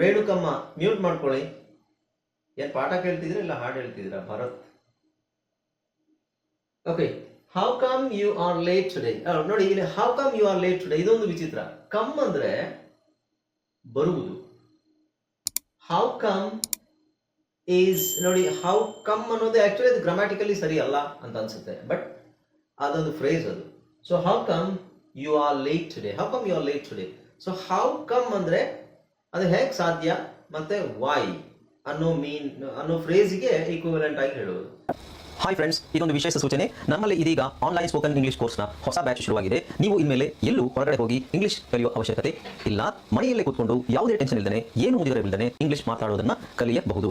Renukamma mute ಮಾಡ್ಕೊಳ್ಳಿ. ಏನ್ ಪಾಠ ಕೇಳ್ತಿದ್ರ ಇಲ್ಲ ಹಾಡು ಹೇಳ್ತಿದ್ರ Bharath. Okay how come you are late today ನೋಡಿ, ಇಲ್ಲಿ how come you are late today ಇದೊಂದು ವಿಚಿತ್ರ. ಕಮ್ ಅಂದ್ರೆ ಬರುವುದು. ಹೌ ಕಮ್ ಈಸ್ ನೋಡಿ ಹೌ ಕಮ್ ಅನ್ನೋದು ಆಕ್ಚುಲಿ ಅದು ಗ್ರಾಮ್ಯಾಟಿಕಲಿ ಸರಿ ಅಲ್ಲ ಅಂತ ಅನ್ಸುತ್ತೆ. ಬಟ್ ಅದೊಂದು ಫ್ರೇಸ್ ಅದು. So how come you are late today how come you are late today so how come ಅಂದ್ರೆ ಅದು ಹೇಗೆ ಸಾಧ್ಯ? ಮತ್ತೆ ವೈ ಅನ್ನೋ ಮೀನ್ ಅನ್ನೋ ಫ್ರೇಸ್ಗೆ ಈಕ್ವಲೆಂಟ್ ಆಗಿ ಹೇಳುವುದು ಹಾಯ್ ಫ್ರೆಂಡ್ಸ್ ಇದೊಂದು ವಿಶೇಷ ಸೂಚನೆ. ನಮ್ಮಲ್ಲಿ ಇದೀಗ ಆನ್ಲೈನ್ ಸ್ಪೋಕನ್ ಇಂಗ್ಲಿಷ್ ಕೋರ್ಸ್ನ ಹೊಸ ಬ್ಯಾಚ್ ಶುರುವಾಗಿದೆ. ನೀವು ಇನ್ಮೇಲೆ ಎಲ್ಲೂ ಹೊರಗಡೆ ಹೋಗಿ ಇಂಗ್ಲಿಷ್ ಕಲಿಯುವ ಅವಶ್ಯಕತೆ ಇಲ್ಲ. ಮನೆಯಲ್ಲೇ ಕೂತ್ಕೊಂಡು ಯಾವುದೇ ಟೆನ್ಷನ್ ಇಲ್ಲದೆ ಏನು ಮುಗಿದಿರಬಿಲ್ಲದೆ ಇಂಗ್ಲಿಷ್ ಮಾತಾಡೋದನ್ನ ಕಲಿಯಬಹುದು.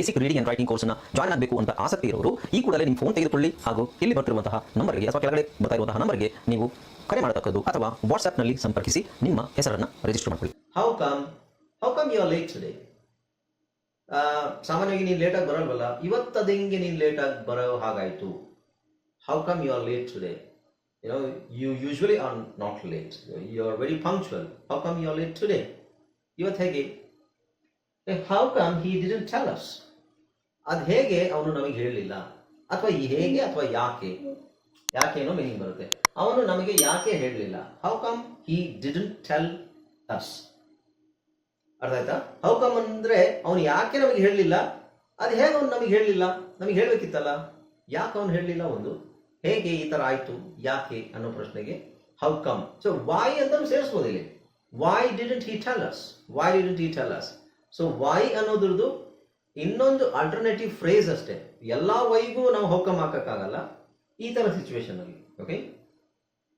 basic reading and writing ಕೋರ್ಸ್ನ ಜಾಯಿನ್ ಆಗಬೇಕು ಅಂತ ಆಸಕ್ತಿ ಇರೋರು, ಈ ಕೂಡಲೇ ನಿಮ್ಮ ಫೋನ್ ತೆಗೆದುಕೊಳ್ಳಿ ಹಾಗೂ ಇಲ್ಲಿ ಬರ್ತಿರುವಂತಹ ನಂಬರ್ಗೆ ಅಥವಾ ಕೆಳಗಡೆ ಬರ್ತಾ ಇರುವಂತಹ ನಂಬರ್ಗೆ ನೀವು ಕರೆ ಮಾಡತಕ್ಕದ್ದು ಅಥವಾ ವಾಟ್ಸ್ಆ್ಯಪ್ನಲ್ಲಿ ಸಂಪರ್ಕಿಸಿ ನಿಮ್ಮ ಹೆಸರನ್ನು ರಿಜಿಸ್ಟರ್ ಮಾಡಿಕೊಳ್ಳಿ. How come how come you are late today ಸಾಮಾನ್ಯವಾಗಿ ನೀನು ಲೇಟಾಗಿ ಬರಲ್ವಲ್ಲ? ಇವತ್ತು ಅದು ಹೆಂಗೆ ನೀನು ಲೇಟಾಗಿ ಬರೋ ಹಾಗಾಯಿತು? How come you are late today you know you usually are not late you are very punctual how come you are late today ಇವತ್ತು ಹೇಗೆ? How come he didn't tell us ಅದು ಹೇಗೆ ಅವನು ನಮಗೆ ಹೇಳಲಿಲ್ಲ? ಅಥವಾ ಈ ಹೇಗೆ ಅಥವಾ ಯಾಕೆ? ಯಾಕೆ ಏನೋ ಮೀನಿಂಗ್ ಬರುತ್ತೆ. ಅವನು ನಮಗೆ ಯಾಕೆ ಹೇಳಲಿಲ್ಲ? How come he didn't tell us ಅರ್ಥ ಆಯ್ತಾ? ಹೌ ಕಮ್ ಅಂದ್ರೆ ಅವನು ಯಾಕೆ ನಮಗೆ ಹೇಳಲಿಲ್ಲ? ಅದು ಹೇಗೆ ಅವನು ನಮಗೆ ಹೇಳಲಿಲ್ಲ? ನಮಗೆ ಹೇಳಬೇಕಿತ್ತಲ್ಲ? ಯಾಕೆ ಅವನು ಹೇಳಲಿಲ್ಲ ಒಂದು? ಹೇಗೆ ಈ ತರ ಆಯಿತು? ಯಾಕೆ ಅನ್ನೋ ಪ್ರಶ್ನೆಗೆ ಹೌ ಕಮ್ ಸೊ ವಾಯ್ ಅಂತ ಸೇರಿಸ್ಬೋದು ಇಲ್ಲಿ. Why didn't he tell us why didn't he tell us so why ಅನ್ನೋದ್ರದ್ದು ಇನ್ನೊಂದು ಆಲ್ಟರ್ನೇಟಿವ್ ಫ್ರೇಸ್ ಅಷ್ಟೇ. ಎಲ್ಲ ವೈಗೂ ನಾವು ಹೌಕಮ್ ಹಾಕಕ್ಕಾಗಲ್ಲ? ಈ ತರ ಸಿಚುವೇಶನ್ ಅಲ್ಲಿ okay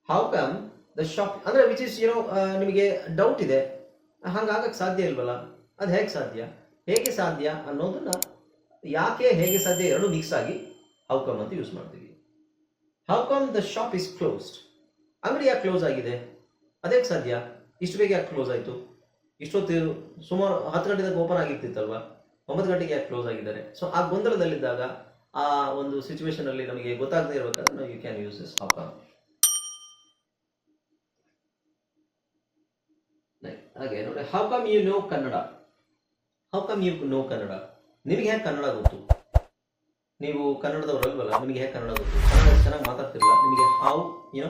how come the shop ಅಂದ್ರೆ ವಿಚ್ ಇಸ್ ಯುನೋ ನಿಮಗೆ ಡೌಟ್ ಇದೆ. ಹಂಗಾಗಕ್ಕೆ ಸಾಧ್ಯ ಇಲ್ವಲ್ಲ? ಅದು ಹೇಗೆ ಸಾಧ್ಯ? ಹೇಗೆ ಸಾಧ್ಯ ಅನ್ನೋದನ್ನ ಯಾಕೆ ಹೇಗೆ ಸಾಧ್ಯ ಎರಡು ಮಿಕ್ಸ್ ಆಗಿ ಹೌಕಮ್ ಅಂತ ಯೂಸ್ ಮಾಡ್ತೀವಿ. How come the shop is closed ಅಂಗಡಿ ಯಾಕೆ ಕ್ಲೋಸ್ ಆಗಿದೆ? ಅದೇಗೆ ಸಾಧ್ಯ? ಇಷ್ಟು ಬೇಗ ಯಾಕೆ ಕ್ಲೋಸ್ ಆಯಿತು? ಇಷ್ಟೊತ್ತು ಸುಮಾರು ಹತ್ತು ಗಂಟೆದಾಗ ಓಪನ್ ಆಗಿರ್ತಿತ್ತಲ್ವಾ? ಒಂಬತ್ತು ಗಂಟೆಗೆ ಯಾಕೆ ಕ್ಲೋಸ್ ಆಗಿದ್ದಾರೆ. ಸೊ ಆ ಗೊಂದಲದಲ್ಲಿದ್ದಾಗ, ಆ ಒಂದು ಸಿಚುವೇಶನ್ ಅಲ್ಲಿ ನಮಗೆ ಗೊತ್ತಾಗದೇ ಇರಬೇಕಾದ್ರೆ ನಾವು you can use this of ಹಾಗೆ ನೋಡಿ how come you know Kannada how come you know Kannada ನಿಮಗೆ ಹೇಗೆ ಕನ್ನಡ ಗೊತ್ತು? ನೀವು ಕನ್ನಡದವರಲ್ವಲ್ಲ ನಿಮಗೆ ಹೇಗೆ ಕನ್ನಡ ಗೊತ್ತು? ಕನ್ನಡ ಚೆನ್ನಾಗಿ ಮಾತಾಡ್ತಿರಲ್ಲ ನಿಮಗೆ ಹೌ ಯು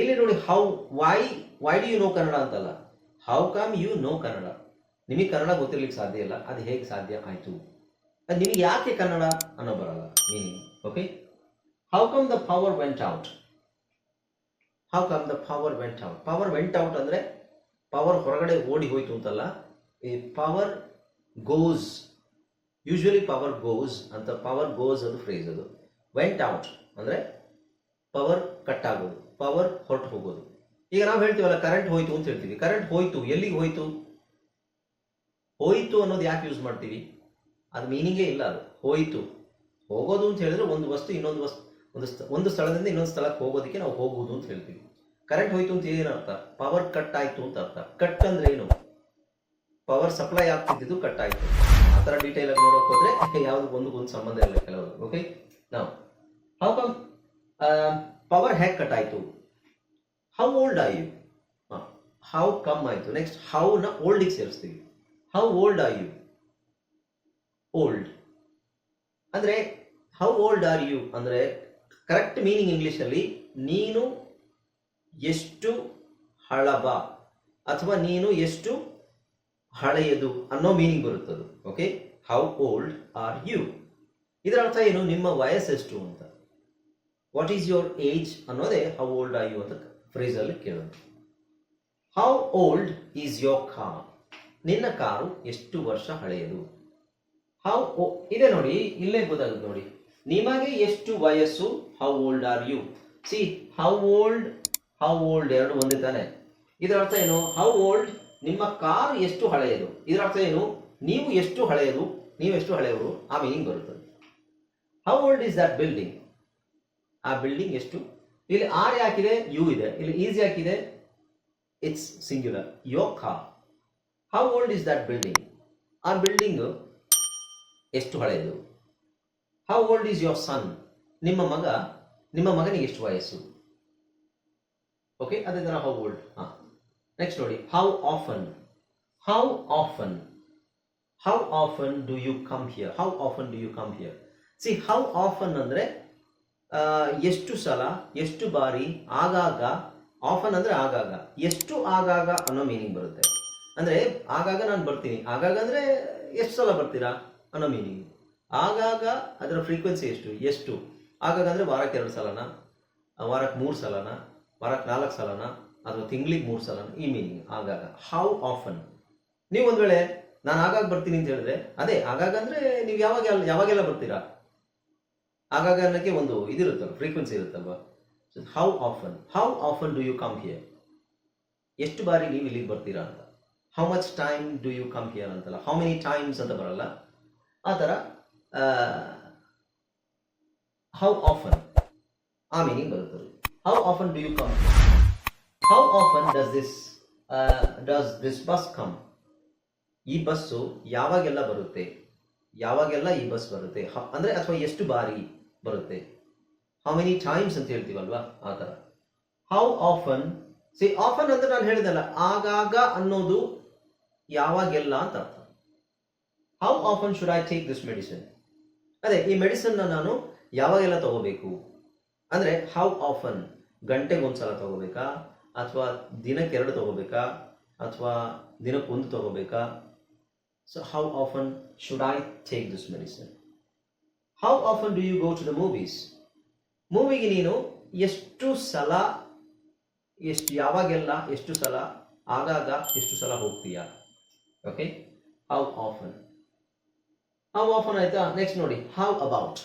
ಇಲ್ಲಿ ನೋಡಿ how why why do you know Kannada ಅಂತಲ್ಲ? How come you know Kannada ನಿಮಗೆ ಕನ್ನಡ ಗೊತ್ತಿರ್ಲಿಕ್ಕೆ ಸಾಧ್ಯ ಇಲ್ಲ, ಅದು ಹೇಗೆ ಸಾಧ್ಯ ಆಯಿತು? ಅದು ನಿಮಗೆ ಯಾಕೆ ಕನ್ನಡ ಅನ್ನೋ ಬರಲ್ಲ? Meaning okay how come the power went out how come the power went out power went out ಅಂದರೆ ಪವರ್ ಹೊರಗಡೆ ಓಡಿ ಹೋಯ್ತು ಅಂತಲ್ಲ, ಈ power goes usually power goes ಅಂತ ಪವರ್ ಗೋಸ್ ಅದು ಫ್ರೇಸ್ ಅದು. ವೆಂಟ್ ಔಟ್ ಅಂದರೆ ಪವರ್ ಕಟ್ ಆಗೋದು ಪವರ್ ಹೊರಟು ಹೋಗೋದು. ಈಗ ನಾವು ಹೇಳ್ತೀವಲ್ಲ ಕರೆಂಟ್ ಹೋಯ್ತು ಅಂತ ಹೇಳ್ತೀವಿ. ಕರೆಂಟ್ ಹೋಯ್ತು, ಎಲ್ಲಿಗೆ ಹೋಯ್ತು? ಹೋಯ್ತು ಅನ್ನೋದು ಯಾಕೆ ಯೂಸ್ ಮಾಡ್ತೀವಿ? ಅದು ಮೀನಿಂಗೇ ಇಲ್ಲ ಅದು. ಹೋಯಿತು. ಹೋಗೋದು ಅಂತ ಹೇಳಿದ್ರೆ ಒಂದು ವಸ್ತು ಇನ್ನೊಂದು ವಸ್ತು, ಒಂದು ಒಂದು ಸ್ಥಳದಿಂದ ಇನ್ನೊಂದು ಸ್ಥಳಕ್ಕೆ ಹೋಗೋದಕ್ಕೆ ನಾವು ಹೋಗುವುದು ಅಂತ ಹೇಳ್ತೀವಿ. ಕರೆಂಟ್ ಹೋಯ್ತು ಅಂತ ಏನು ಅರ್ಥ? ಪವರ್ ಕಟ್ ಆಯ್ತು ಅಂತ ಅರ್ಥ. ಕಟ್ ಅಂದ್ರೆ ಏನು? ಪವರ್ ಸಪ್ಲೈ ಆಗ್ತಿದ್ದು ಕಟ್ ಆಯ್ತು. ಆ ಥರ ಡೀಟೇಲ್ ಆಗಿ ನೋಡೋಕೆ ಹೋದ್ರೆ ಯಾವ್ದು ಒಂದು ಒಂದು ಸಂಬಂಧ ಇಲ್ಲ ಕೆಲವರು. ಓಕೆ ನಾವು how come power hack cut ಆಯ್ತು? How old I you how come ಆಯ್ತು? ನೆಕ್ಸ್ಟ್ ಹೌ ನ ಓಲ್ಡಿಗೆ ಸೇರಿಸ್ತೀವಿ. How old are you old ಅಂದ್ರೆ ಹೌ ಓಲ್ಡ್ ಆರ್ ಯು ಅಂದ್ರೆ ಕರೆಕ್ಟ್ ಮೀನಿಂಗ್ ಇಂಗ್ಲಿಷ್ ಅಲ್ಲಿ, ನೀನು ಎಷ್ಟು ಹಳಬ? ಅಥವಾ ನೀನು ಎಷ್ಟು ಹಳೆಯದು? ಅನ್ನೋ meaning ಬರುತ್ತದು okay how old are you ಇದರ ಅರ್ಥ ಏನು? ನಿಮ್ಮ ವಯಸ್ಸೆಷ್ಟು ಅಂತ. ವಾಟ್ ಈಸ್ ಯುವರ್ ಏಜ್ ಅನ್ನೋದೇ ಹೌ ಓಲ್ಡ್ ಆರ್ ಯು ಅಂತ ಫ್ರೇಸ್ ಅಲ್ಲಿ ಕೇಳೋದು how old is your car ನಿನ್ನ ಕಾರು ಎಷ್ಟು ವರ್ಷ ಹಳೆಯದು? ಹೌ ಇದೆ ನೋಡಿ, ಇಲ್ಲೇ ಗೊತ್ತಾಗುತ್ತೆ ನೋಡಿ. ನಿಮಗೆ ಎಷ್ಟು ವಯಸ್ಸು? How old are you see how old how old ಎರಡು ಒಂದೇ ತಾನೆ. ಇದರ ಅರ್ಥ ಏನು? ಹೌ ಓಲ್ಡ್ ನಿಮ್ಮ ಕಾರು ಎಷ್ಟು ಹಳೆಯದು? ಇದರ ಅರ್ಥ ಏನು? ನೀವು ಎಷ್ಟು ಹಳೆಯದು? ನೀವು ಎಷ್ಟು ಹಳೆಯವರು? ಆ ಮೀನಿಂಗ್ ಬರುತ್ತದೆ. How old is that building ಆ ಬಿಲ್ಡಿಂಗ್ ಎಷ್ಟು? ಇಲ್ಲಿ ಆರ್ ಯಾಕಿದೆ? ಯು ಇದೆ. ಇಲ್ಲಿ is ಯಾಕಿದೆ? It's singular your car how old is that building ಆ ಬಿಲ್ಡಿಂಗ್ ಎಷ್ಟು ಹಳೆಯದು? How old is your son ನಿಮ್ಮ ಮಗ, ನಿಮ್ಮ ಮಗನಿಗೆ ಎಷ್ಟು ವಯಸ್ಸು? ಓಕೆ ಅದೇ ಥರ ಹೌ ಓಲ್ಡ್ ಹಾಂ. ನೆಕ್ಸ್ಟ್ ನೋಡಿ how often how often how often do you come here how often do you come here see how often ಅಂದರೆ ಎಷ್ಟು ಸಲ, ಎಷ್ಟು ಬಾರಿ, ಆಗಾಗ? ಆಫನ್ ಅಂದರೆ ಆಗಾಗ. ಎಷ್ಟು ಆಗಾಗ ಅನ್ನೋ ಮೀನಿಂಗ್ ಬರುತ್ತೆ. ಅಂದರೆ ಆಗಾಗ ನಾನು ಬರ್ತೀನಿ. ಆಗಾಗ ಅಂದ್ರೆ ಎಷ್ಟು ಸಲ ಬರ್ತೀರಾ? ಅನ್ನೋ ಮೀನಿಂಗ್ ಆಗಾಗ ಅದರ ಫ್ರೀಕ್ವೆನ್ಸಿ ಎಷ್ಟು? ಎಷ್ಟು? ಆಗಾಗ ಅಂದರೆ ವಾರಕ್ಕೆ ಎರಡು ಸಲನ? ವಾರಕ್ಕೆ ಮೂರು ಸಲನ? ವಾರಕ್ಕೆ ನಾಲ್ಕು ಸಲನ? ಅಥವಾ ತಿಂಗಳಿಗೆ ಮೂರು ಸಲನ? ಈ ಮೀನಿಂಗ್ ಆಗಾಗ. ಹೌ ಆಫನ್ ನೀವು ಒಂದು ವೇಳೆ ನಾನು ಆಗಾಗ ಬರ್ತೀನಿ ಅಂತ ಹೇಳಿದ್ರೆ, ಅದೇ ಆಗಾಗ ಅಂದರೆ ನೀವು ಯಾವಾಗ ಯಾವಾಗೆಲ್ಲ ಬರ್ತೀರಾ? ಆಗಾಗ ಅನ್ನೋಕ್ಕೆ ಒಂದು ಇದಿರುತ್ತಲ್ಲ ಫ್ರೀಕ್ವೆನ್ಸಿ ಇರುತ್ತಲ್ವಾ? How often how often do you come here ಎಷ್ಟು ಬಾರಿ ನೀವು ಇಲ್ಲಿಗೆ ಬರ್ತೀರಾ ಅಂತ? How much time do you come here ಅಂತಲ್ಲ? ಹೌ ಮೆನಿ ಟೈಮ್ಸ್ ಅಂತ ಬರಲ್ಲ. ಆ ಥರ ಹೌ ಆಫನ್ ಆ ಮೀನಿಂಗ್ ಬರುತ್ತದೆ how often do you come how often does this does this bus come ಈ ಬಸ್ಸು ಯಾವಾಗೆಲ್ಲ ಬರುತ್ತೆ? ಯಾವಾಗೆಲ್ಲ ಈ ಬಸ್ ಬರುತ್ತೆ? ಅಂದರೆ ಅಥವಾ ಎಷ್ಟು ಬಾರಿ ಬರುತ್ತೆ? ಹೌ ಮೆನಿ ಟೈಮ್ಸ್ ಅಂತ ಹೇಳ್ತೀವಲ್ವಾ? ಆ ಥರ. ಹೌ ಆಫನ್ ಸಿ ಆಫನ್ ಅಂತ ನಾನು ಹೇಳಿದಲ್ಲ, ಆಗಾಗ ಅನ್ನೋದು ಯಾವಾಗೆಲ್ಲ ಅಂತ ಅರ್ಥ. How often should I take this medicine ಅದೇ, ಈ ಮೆಡಿಸಿನ್ನ ನಾನು ಯಾವಾಗೆಲ್ಲ ತಗೋಬೇಕು? ಅಂದ್ರೆ ಹೌ ಆಫನ್ ಗಂಟೆಗೊಂದ್ಸಲ ತಗೋಬೇಕಾ? ಅಥವಾ ದಿನಕ್ಕೆ ಎರಡು ತಗೋಬೇಕಾ? ಅಥವಾ ದಿನಕ್ಕೊಂದು ತಗೋಬೇಕಾ? So how often should I take this medicine how often do you go to the movies ಮೂವಿಗೆ ನೀನು ಎಷ್ಟು ಸಲ, ಎಷ್ಟು ಯಾವಾಗೆಲ್ಲ, ಎಷ್ಟು ಸಲ, ಆಗಾಗ ಎಷ್ಟು ಸಲ ಹೋಗ್ತೀಯಾ? Okay how often how often ಆಯ್ತಾ? ನೆಕ್ಸ್ಟ್ ನೋಡಿ. ಹೌ ಅಬೌಟ್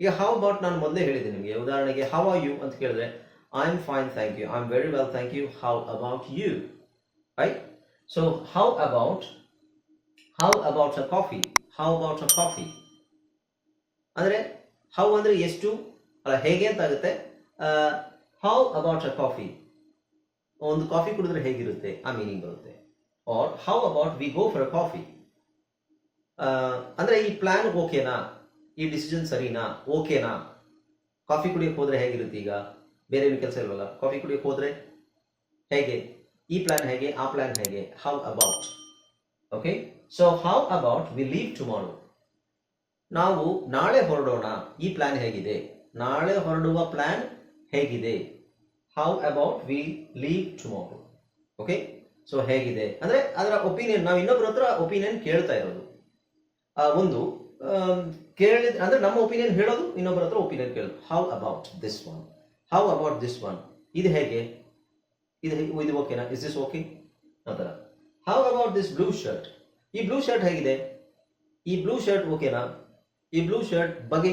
ಈಗ ಹೌ ಅಬೌಟ್ ನಾನು ಮೊದಲೇ ಹೇಳಿದೆ ನಿಮಗೆ. ಉದಾಹರಣೆಗೆ ಹೌ ಆರ್ ಯು ಅಂತ ಕೇಳಿದ್ರೆ I am fine thank you I am very well thank you how about you right so how about how about a coffee how about a coffee ಅಂದರೆ how ಅಂದರೆ ಎಷ್ಟು? ಅಲ್ಲ, ಹೇಗೆ ಅಂತ ಆಗುತ್ತೆ. ಹೌ ಅಬೌಟ್ ಅ ಕಾಫಿ ಒಂದು coffee ಕುಡಿದ್ರೆ ಹೇಗಿರುತ್ತೆ? ಆ ಮೀನಿಂಗ್ ಬರುತ್ತೆ. Or how about we go for a coffee ಅಂದರೆ ಈ ಪ್ಲಾನ್ ಓಕೆನಾ ಈ ಡಿಸಿಷನ್ ಸರಿನಾ ಓಕೆನಾ ಕಾಫಿ ಕುಡಿಯೋಕೆ ಹೋದರೆ ಹೇಗಿರುತ್ತೆ ಈಗ? ಬೇರೆ ಏನು ಕೆಲಸ ಇಲ್ವಲ್ಲ? ಕಾಫಿ ಕುಡಿಯೋಕೆ ಹೋದರೆ ಹೇಗೆ? ಈ ಪ್ಲಾನ್ ಹೇಗೆ? ಆ ಪ್ಲಾನ್ ಹೇಗೆ? How about okay so how about we leave tomorrow ನಾವು ನಾಳೆ ಹೊರಡೋಣ. ಈ ಪ್ಲಾನ್ ಹೇಗಿದೆ? ನಾಳೆ ಹೊರಡುವ ಪ್ಲಾನ್ ಹೇಗಿದೆ? How about we leave tomorrow okay so ಹೇಗಿದೆ? ಅಂದ್ರೆ ಅದರ ಒಪಿನಿಯನ್ ನಾವು ಇನ್ನೊಬ್ಬರ ಹತ್ರ ಒಪಿನಿಯನ್ ಕೇಳ್ತಾ ಇರೋದು. ಆ, ಒಂದು ಕೇಳಿದ ಅಂದ್ರೆ ನಮ್ಮ ಒಪಿನಿಯನ್ ಹೇಳೋದು ಇನ್ನೊಬ್ಬರ ಹತ್ರ ಒಪಿನಿಯನ್ ಕೇಳೋದು. How about this one how about this one ಇದು ಹೇಗೆ? ಇದು ಇದು ಓಕೆನಾ ಇಸ್ ದಿಸ್ ಓಕೆ ನಂತರ how about this blue shirt ಈ ಬ್ಲೂ ಶರ್ಟ್ ಹೇಗಿದೆ? ಈ ಬ್ಲೂ ಶರ್ಟ್ ಓಕೆನಾ ಈ ಬ್ಲೂ ಶರ್ಟ್ ಬಗೆ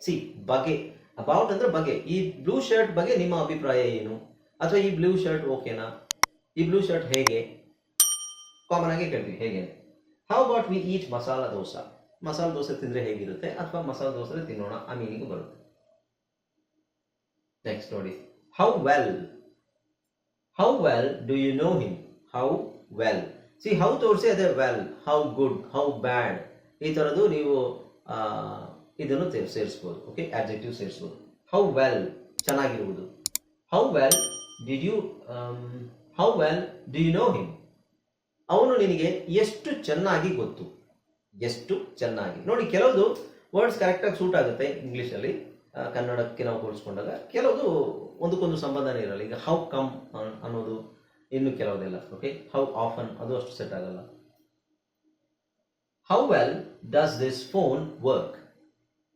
ಸಿ ಬಗೆ. ಅಬೌಟ್ ಅಂದ್ರೆ ಬಗೆ. ಈ ಬ್ಲೂ ಶರ್ಟ್ ಬಗ್ಗೆ ನಿಮ್ಮ ಅಭಿಪ್ರಾಯ ಏನು? ಅಥವಾ ಈ ಬ್ಲೂ ಶರ್ಟ್ ಓಕೆನಾ ಈ ಬ್ಲೂ ಶರ್ಟ್ ಹೇಗೆ ಕಾಮನ್ ಆಗಿ ಕೇಳ್ತೀವಿ ಹೇಗೆ how about we eat masala dosa masala dosa ತಿಂದ್ರೆ ಹೇಗಿರುತ್ತೆ ಅಥವಾ ಮಸಾಲ ದೋಸೆ ತಿನ್ನೋಣ ಆ ಮೀನಿಂಗ್ ಬರುತ್ತೆ ನೆಕ್ಸ್ಟ್ ನೋಡಿ how well how well do you know him how well see how ತೋರಿಸಿ ಅದೇ well how good how bad ಈ ಥರದ್ದು ನೀವು ಆ, ಇದನ್ನು ತೇ- ಸೇರಿಸ್ಬೋದು ಓಕೆ ಆಡ್ಜೆಕ್ಟಿವ್ ಸೇರಿಸ್ಬೋದು how well ಚೆನ್ನಾಗಿರುವುದು how well did you how well do you know him ಅವನು ನಿನಗೆ ಎಷ್ಟು ಚೆನ್ನಾಗಿ ಗೊತ್ತು? ಎಷ್ಟು ಚೆನ್ನಾಗಿ. ನೋಡಿ, ಕೆಲವುದು ವರ್ಡ್ಸ್ ಕರೆಕ್ಟಾಗಿ ಸೂಟ್ ಆಗುತ್ತೆ ಇಂಗ್ಲೀಷಲ್ಲಿ ಕನ್ನಡಕ್ಕೆ ನಾವು ಹೋಲಿಸ್ಕೊಂಡಾಗ ಕೆಲವುದು ಒಂದಕ್ಕೊಂದು ಸಂಬಂಧನೇ ಇರಲ್ಲ. ಈಗ ಹೌ ಕಮ್ ಅನ್ನೋದು ಇನ್ನು ಕೆಲವುದಿಲ್ಲ ಓಕೆ ಹೌ ಆಫನ್ ಅದು ಅಷ್ಟು ಸೆಟ್ ಆಗಲ್ಲ. How well does this phone work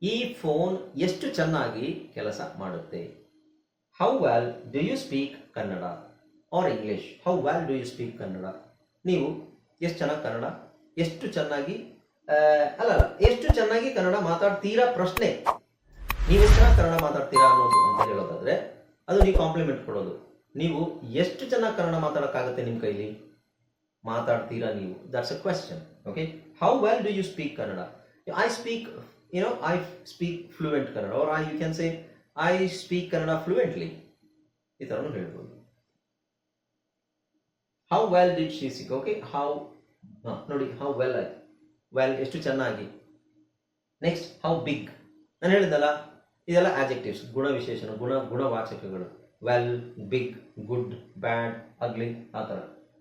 ಈ ಫೋನ್ ಎಷ್ಟು ಚೆನ್ನಾಗಿ ಕೆಲಸ ಮಾಡುತ್ತೆ? How well do you speak Kannada? Or English how well do you speak Kannada ನೀವು ಎಷ್ಟು ಚೆನ್ನಾಗಿ ಕನ್ನಡ? ಎಷ್ಟು ಚೆನ್ನಾಗಿ ಅಲ್ಲ, ಎಷ್ಟು ಚೆನ್ನಾಗಿ ಕನ್ನಡ ಮಾತಾಡ್ತೀರಾ ಪ್ರಶ್ನೆ? ನೀವು ಎಷ್ಟು ಚೆನ್ನಾಗಿ ಕನ್ನಡ ಮಾತಾಡ್ತೀರಾ ಅನ್ನೋದು ಅಂತ ಹೇಳೋದಾದ್ರೆ, ಅದು ನೀವು ಕಾಂಪ್ಲಿಮೆಂಟ್ ಕೊಡೋದು. ನೀವು ಎಷ್ಟು ಚೆನ್ನಾಗಿ ಕನ್ನಡ ಮಾತಾಡೋಕ್ಕಾಗುತ್ತೆ ನಿಮ್ಮ ಕೈಲಿ? ಮಾತಾಡ್ತೀರಾ ನೀವು? That's a question okay how well do you speak Kannada I speak you know I speak fluent Kannada or I you can say I speak Kannada fluently ಈ ಥರನೂ ಹೇಳ್ಬೋದು. How well did she sick okay how, ನೋಡಿ how well ಆಯ್ತು. Well ಎಷ್ಟು ಚೆನ್ನಾಗಿ. Next how big ನಾನು ಹೇಳಿದ್ದಲ್ಲ ಇದೆಲ್ಲ ಆಜೆಕ್ಟಿವ್ಸ್ ಗುಣ ವಿಶೇಷಣ ಗುಣ, ಗುಣವಾಚಕಗಳು. Well big good bad ugly ಆ ಥರ.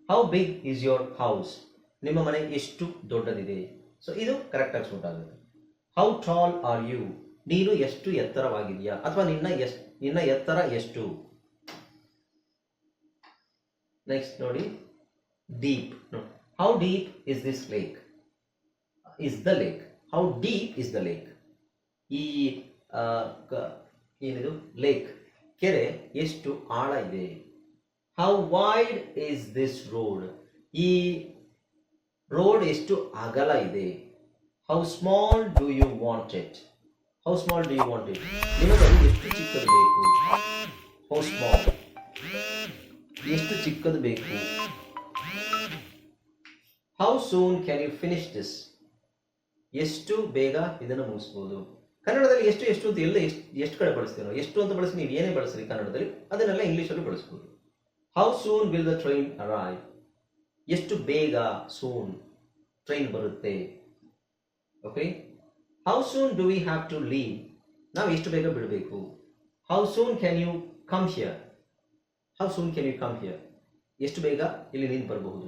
How big is your house ನಿಮ್ಮ ಮನೆ ಎಷ್ಟು ದೊಡ್ಡದಿದೆ? ಸೊ ಇದು ಕರೆಕ್ಟಾಗಿ ಸೂಟ್ ಆಗುತ್ತೆ. ಹೌ ಟಾಲ್ ಆರ್ ಯು ನೀನು ಎಷ್ಟು ಎತ್ತರವಾಗಿದೆಯಾ? ಅಥವಾ ನಿನ್ನ ಎಷ್ಟು ನಿನ್ನ ಎತ್ತರ ಎಷ್ಟು? ನೆಕ್ಸ್ಟ್ ನೋಡಿ. Deep how deep is this lake is the lake how deep is the lake ಈ ಏನಿದು? ಲೇಕ್ ಕೆರೆ ಎಷ್ಟು ಆಳ ಇದೆ? How wide is this road ಈ ರೋಡ್ ಎಷ್ಟು ಅಗಲ ಇದೆ? How small do you want it how small do you want it ನಿಮಗೆ ಎಷ್ಟು ಚಿಕ್ಕದು ಬೇಕು? ಹೌ ಸ್ಮಾಲ್ ಎಷ್ಟು ಚಿಕ್ಕದು ಬೇಕು? How soon can you finish this ಎಷ್ಟು ಬೇಗ ಇದನ್ನು ಮುಗಿಸ್ಬೋದು? ಕನ್ನಡದಲ್ಲಿ ಎಷ್ಟು ಎಷ್ಟು ಅಂತ ಎಲ್ಲ ಎಷ್ಟು ಎಷ್ಟು ಕಡೆ ಬಳಸ್ತೀರೋ, ಎಷ್ಟು ಅಂತ ಬಳಸಿ ನೀವು ಏನೇ ಬಳಸ್ರಿ ಕನ್ನಡದಲ್ಲಿ, ಅದನ್ನೆಲ್ಲ ಇಂಗ್ಲೀಷಲ್ಲೂ ಬಳಸ್ಬೋದು. How soon will the train arrive ಎಷ್ಟು ಬೇಗ ಸೂನ್ ಟ್ರೈನ್ ಬರುತ್ತೆ? Okay how soon do we have to leave ನಾವು ಎಷ್ಟು ಬೇಗ ಬಿಡಬೇಕು? How soon can you come here how soon can you come here ಎಷ್ಟು ಬೇಗ ಇಲ್ಲಿ ನೀನು ಬರಬಹುದು?